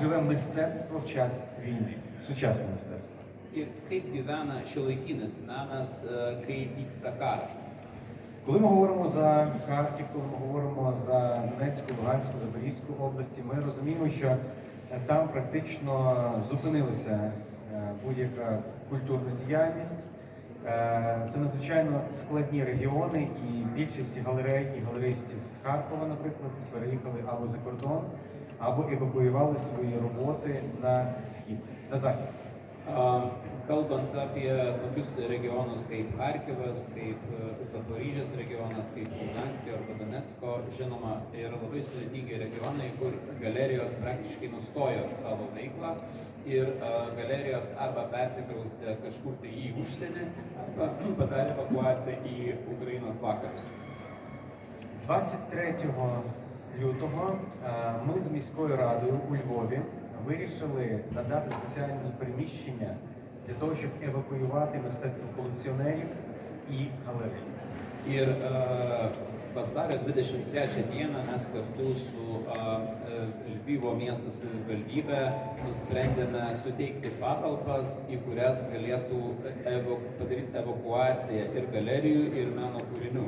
живе мистецтво в час війни, сучасне мистецтво? Ir kaip gyvena šiuolaikinis menas, kai vyksta karas. Коли ми говоримо за Харків, коли ми говоримо за Донецьку, Луганську, Запорізьку області, ми розуміємо, що е, там практично зупинилася е, будь-яка культурна діяльність. Е, Це надзвичайно складні регіони, і більшість галерей і галеристів з Харкова, наприклад, переїхали або за кордон, або евакуювали свої роботи на схід, на захід. A, Kalbant apie tokius regionus kaip Harkivas, kaip e, Zaporyžės regionas, kaip Luganskė arba Donetsko, žinoma, tai yra labai sudėtingi regionai, kur galerijos praktiškai nustojo savo veiklą ir a, galerijos arba persikraustė kažkur tai į užsienį, arba padarė evakuaciją į Ukrainos vakarus. 23 лютого е, ми з міською радою у Львові вирішили надати спеціальні приміщення для того, щоб евакуювати мистецтво колекціонерів і галерей. Ir e, vasario 23 dieną mes kartu su e, e, Lvivo miesto savivaldybė nusprendėme suteikti patalpas, į kurias galėtų evo, padaryti evakuaciją ir galerijų, ir meno kūrinių.